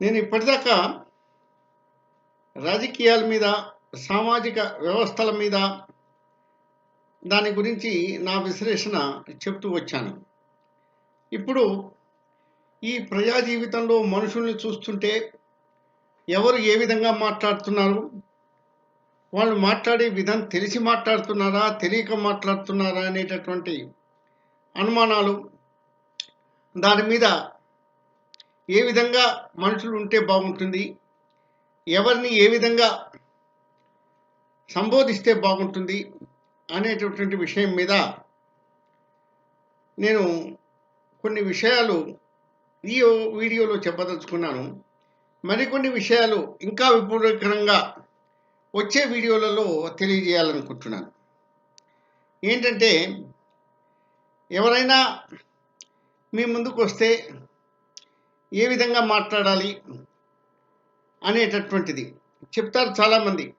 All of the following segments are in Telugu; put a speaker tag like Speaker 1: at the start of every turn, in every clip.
Speaker 1: నేను ఇప్పటిదాకా రాజకీయాల మీద సామాజిక వ్యవస్థల మీద దాని గురించి నా విశ్లేషణ చెప్తూ వచ్చాను. ఇప్పుడు ఈ ప్రజా జీవితంలో మనుషుల్ని చూస్తుంటే ఎవరు ఏ విధంగా మాట్లాడుతున్నారు? వాళ్ళు మాట్లాడే విధానం తెలిసి మాట్లాడుతున్నారా? తెలియక మాట్లాడుతున్నారా? అనేటటువంటి అనుమానాలు దాని మీద ఏ విధంగా మనుషులు ఉంటే బాగుంటుంది? ఎవరిని ఏ విధంగా సంబోధిస్తే బాగుంటుంది? అనేటటువంటి విషయం మీద నేను కొన్ని విషయాలు ఈ వీడియోలో చెప్పదలుచుకున్నాను. మరికొన్ని విషయాలు ఇంకా విపులీకరంగా వచ్చే వీడియోలలో తెలియజేయాలనుకుంటున్నాను. ఏంటంటే ఎవరైనా మీ ముందుకు వస్తే ఏ విధంగా మాట్లాడాలి అనేటటువంటిది చెప్తారు చాలామంది.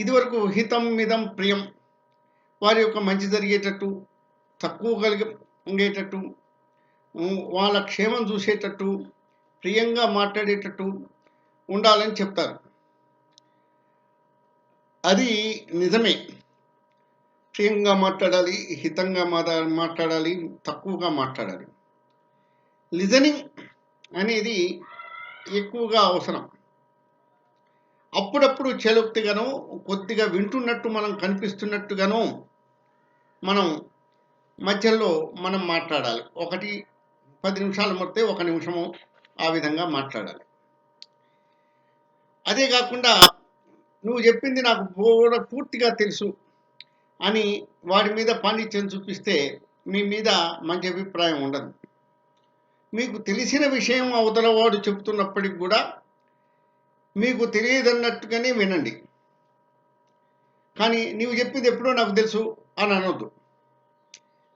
Speaker 1: ఇదివరకు హితం మిదం ప్రియం వారి యొక్క మంచి జరిగేటట్టు తక్కువ కలిగి ఉండేటట్టు వాళ్ళ క్షేమం చూసేటట్టు ప్రియంగా మాట్లాడేటట్టు ఉండాలని చెప్తారు. అది నిజమే. ప్రియంగా మాట్లాడాలి హితంగా మాట్లాడాలి తక్కువగా మాట్లాడాలి. లిజనింగ్ అనేది ఎక్కువగా అవసరం. అప్పుడప్పుడు చేలొక్తిగాను కొద్దిగా వింటున్నట్టు మనం కనిపిస్తున్నట్టుగాను మనం మధ్యలో మనం మాట్లాడాలి. ఒకటి పది నిమిషాలు మొత్తే ఒక నిమిషము ఆ విధంగా మాట్లాడాలి. అదే కాకుండా నువ్వు చెప్పింది నాకు కూడా పూర్తిగా తెలుసు అని వాడి మీద పాండిత్యం చూపిస్తే మీ మీద మంచి అభిప్రాయం ఉండదు. మీకు తెలిసిన విషయం అవతల వాడు చెప్తున్నప్పటికి కూడా మీకు తెలియదన్నట్టుగానే వినండి. కానీ నీవు చెప్పింది ఎప్పుడో నాకు తెలుసు అని అనొద్దు.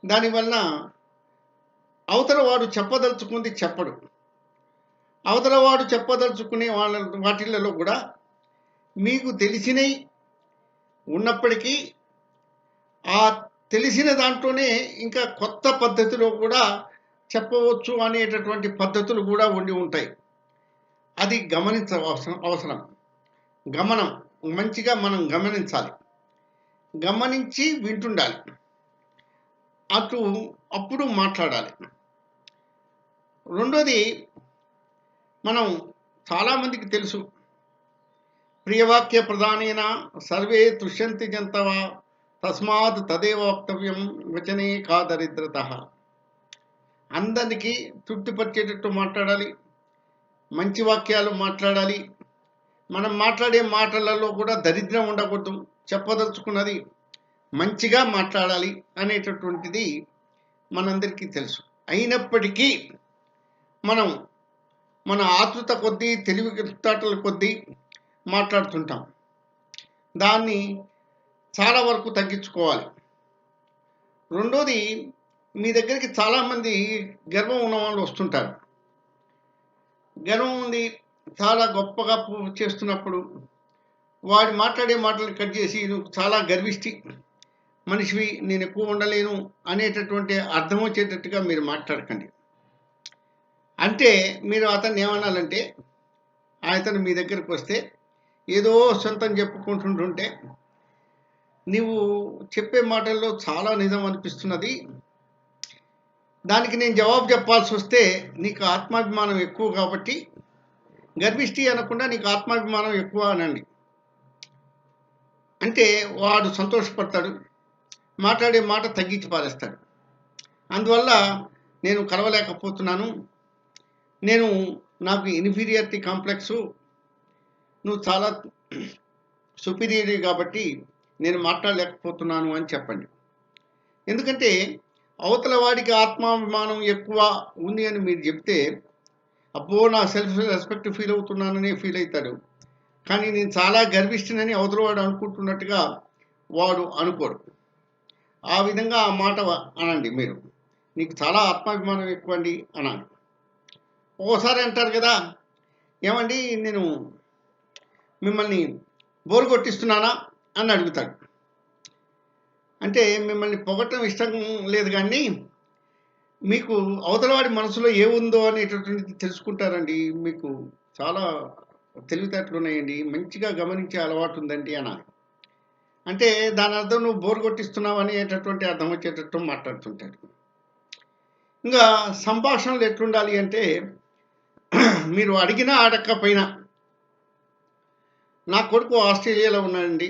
Speaker 1: దానివలన అవతల వాడు చెప్పదలుచుకుంది చెప్పడు. అవతల వాడు చెప్పదలుచుకునే వాళ్ళ వాటిలలో కూడా మీకు తెలిసినవి ఉన్నప్పటికీ ఆ తెలిసిన దాంట్లోనే ఇంకా కొత్త పద్ధతిలో కూడా చెప్పవచ్చు అనేటటువంటి పద్ధతులు కూడా ఉండి ఉంటాయి. అది గమనించవసరం అవసరం గమనం మంచిగా మనం గమనించాలి. గమనించి వింటుండాలి. అటు అప్పుడు మాట్లాడాలి. రెండోది మనం చాలామందికి తెలుసు. ప్రియవాక్య ప్రధానేన సర్వే తుష్యంతి జంతవా తస్మాత్ తదేవ వక్తవ్యం వచనే కా దరిద్రత అందరికీ తృప్తిపరిచేటట్టు మాట్లాడాలి మంచి వాక్యాలు మాట్లాడాలి. మనం మాట్లాడే మాటలలో కూడా దరిద్రం ఉండకూడదు చెప్పదలుచుకున్నది మంచిగా మాట్లాడాలి అనేటటువంటిది మనందరికీ తెలుసు. అయినప్పటికీ మనం మన ఆతృత కొద్దీ తెలివి తాటల కొద్దీ మాట్లాడుతుంటాం. దాన్ని చాలా వరకు తగ్గించుకోవాలి. రెండోది మీ దగ్గరికి చాలామంది గర్వం ఉన్న వాళ్ళు వస్తుంటారు. గర్వం ఉంది చాలా గొప్పగా చేస్తున్నప్పుడు వాడు మాట్లాడే మాటలు కట్ చేసి నువ్వు చాలా గర్విష్టి మనిషివి నేను ఎక్కువ ఉండలేను అనేటటువంటి అర్థం వచ్చేటట్టుగా మీరు మాట్లాడకండి. అంటే మీరు అతన్ని ఏమనాలంటే అతను మీ దగ్గరికి వస్తే ఏదో సొంతం చెప్పుకుంటుంటుంటే నీవు చెప్పే మాటల్లో చాలా నిజం అనిపిస్తున్నది దానికి నేను జవాబు చెప్పాల్సి వస్తే నీకు ఆత్మాభిమానం ఎక్కువ కాబట్టి గర్విష్టి అనకుండా నీకు ఆత్మాభిమానం ఎక్కువ అనండి. అంటే వాడు సంతోషపడతాడు మాట్లాడే మాట తగ్గించి పారేస్తాడు. అందువల్ల నేను కలవలేకపోతున్నాను. నేను నాకు ఇన్ఫీరియారిటీ కాంప్లెక్స్ నువ్వు చాలా సుపీరియర్ కాబట్టి నేను మాట్లాడలేకపోతున్నాను అని చెప్పండి. ఎందుకంటే అవతల వాడికి ఆత్మాభిమానం ఎక్కువ ఉంది అని మీరు చెప్తే అబ్బో నా సెల్ఫ్ రెస్పెక్ట్ ఫీల్ అవుతున్నానని ఫీల్ అవుతాడు. కానీ నేను చాలా గర్విష్ఠనని అవతల వాడు అనుకుంటున్నట్టుగా వాడు అనుకోడు. ఆ విధంగా ఆ మాట అనండి మీరు. నీకు చాలా ఆత్మాభిమానం ఎక్కువ అండి అన్నాను ఓసారి అంటారు కదా ఏమండి నేను మిమ్మల్ని బోరు కొట్టిస్తున్నానా అని అడుగుతాడు. అంటే మిమ్మల్ని పొగటం ఇష్టం లేదు కానీ మీకు అవతలవాడి మనసులో ఏముందో అనేటటువంటిది తెలుసుకుంటారండి. మీకు చాలా తెలివితేటలు ఉన్నాయండి. మంచిగా గమనించే అలవాటు ఉందండి అనాలి. అంటే దాని అర్థం నువ్వు బోర్ కొట్టిస్తున్నావు అనేటటువంటి అర్థం వచ్చేటట్టు మాట్లాడుతుంటాడు ఇంకా సంభాషణలు ఎట్లుండాలి అంటే మీరు అడిగినా అడగకపోయినా నా కొడుకు ఆస్ట్రేలియాలో ఉన్నాడండి.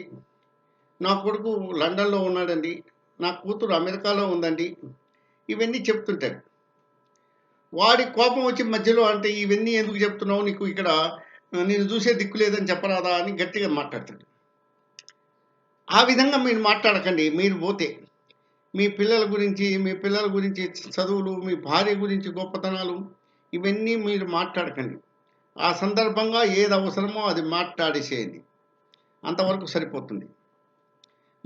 Speaker 1: నా కొడుకు లండన్లో ఉన్నాడండి. నా కూతురు అమెరికాలో ఉందండి. ఇవన్నీ చెప్తుంటాడు. వాడి కోపం వచ్చి మధ్యలో అంటే ఇవన్నీ ఎందుకు చెప్తున్నావు? నీకు ఇక్కడ నేను చూసే దిక్కు లేదని చెప్పరాదా అని గట్టిగా మాట్లాడతాడు. ఆ విధంగా మీరు మాట్లాడకండి. మీరు పోతే మీ పిల్లల గురించి మీ పిల్లల గురించి చదువులు మీ భార్య గురించి గొప్పతనాలు ఇవన్నీ మీరు మాట్లాడకండి. ఆ సందర్భంగా ఏది అవసరమో అది మాట్లాడేసేయండి. అంతవరకు సరిపోతుంది.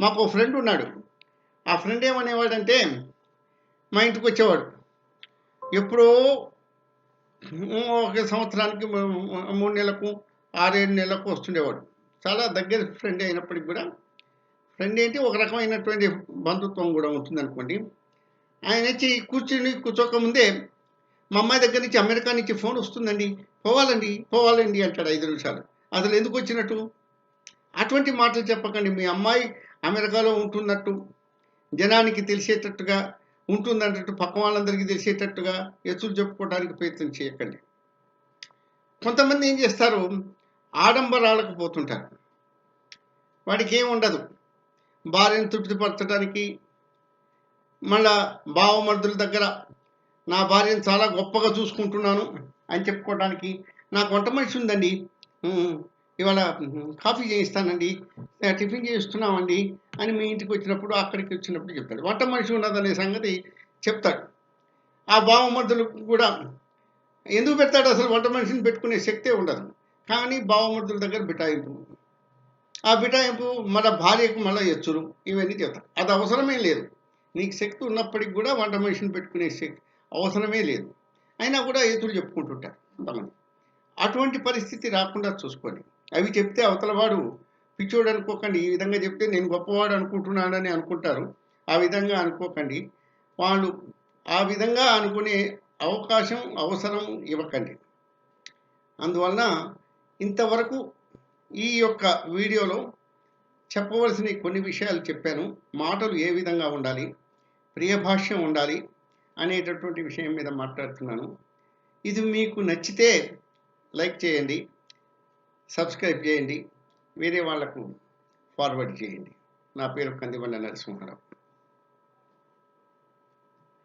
Speaker 1: మాకు ఫ్రెండ్ ఉన్నాడు. ఆ ఫ్రెండ్ ఏమనేవాడంటే మా ఇంటికి వచ్చేవాడు. ఎప్పుడో ఒక సంవత్సరానికి మూడు నెలలకు ఆరేడు నెలలకు వస్తుండేవాడు. చాలా దగ్గర ఫ్రెండ్ అయినప్పటికి కూడా ఫ్రెండ్ ఏంటి ఒక రకమైనటువంటి బంధుత్వం కూడా ఉంటుంది అనుకోండి ఆయన వచ్చి కూర్చుని కూర్చోక ముందే మా అమ్మాయి దగ్గర నుంచి అమెరికా నుంచి ఫోన్ వస్తుందండి. పోవాలండి పోవాలండి అంటాడు ఐదు నిమిషాలు. అసలు ఎందుకు వచ్చినట్టు? అటువంటి మాటలు చెప్పకండి. మీ అమ్మాయి అమెరికాలో ఉంటున్నట్టు జనానికి తెలిసేటట్టుగా ఉంటుందన్నట్టు పక్క వాళ్ళందరికీ తెలిసేటట్టుగా ఎత్తులు చెప్పుకోవడానికి ప్రయత్నం చేయకండి. కొంతమంది ఏం చేస్తారు? ఆడంబరాలకు పోతుంటారు. వాడికి ఏం ఉండదు. భార్యను తృప్తిపరచడానికి మళ్ళా బావమర్దుల దగ్గర నా భార్యను చాలా గొప్పగా చూసుకుంటున్నాను అని చెప్పుకోవడానికి నాకు వంట మనిషి ఉందండి. ఇవాళ కాఫీ చేయిస్తానండి టిఫిన్ చేయిస్తున్నామండి అని మీ ఇంటికి వచ్చినప్పుడు అక్కడికి వచ్చినప్పుడు చెప్తాడు. వంట మనిషి ఉన్నదనే సంగతి చెప్తాడు. ఆ బావమర్దులకు కూడా ఎందుకు పెడతాడు అసలు? వంట మనిషిని పెట్టుకునే శక్తే ఉండదు. కానీ బావమర్దుల దగ్గర బిటాయింపు. ఆ బిటాయింపు మన భార్యకు మళ్ళీ ఎచ్చురు. ఇవన్నీ చెప్తారు అది అవసరమే లేదు. నీకు శక్తి ఉన్నప్పటికి కూడా వంట మనిషిని పెట్టుకునే శక్తి అవసరమే లేదు. అయినా కూడా ఎదురు చెప్పుకుంటుంటారు కొంతమంది. అటువంటి పరిస్థితి రాకుండా చూసుకోండి. అవి చెప్తే అవతలవాడు పిచ్చోడు అనుకోకండి ఈ విధంగా చెప్తే నేను గొప్పవాడు అనుకుంటున్నానని అనుకుంటారు. ఆ విధంగా అనుకోకండి. వాళ్ళు ఆ విధంగా అనుకునే అవకాశం అవసరం ఇవ్వకండి. అందువలన ఇంతవరకు ఈ యొక్క వీడియోలో చెప్పవలసిన కొన్ని విషయాలు చెప్పాను. మాటలు ఏ విధంగా ఉండాలి ప్రియభాష్యం ఉండాలి అనేటటువంటి విషయం మీద మాట్లాడుతున్నాను. ఇది మీకు నచ్చితే లైక్ చేయండి. సబ్స్క్రైబ్ చేయండి వేరే వాళ్ళకు ఫార్వర్డ్ చేయండి. నా పేరు కందిబండ నరసింహారావు.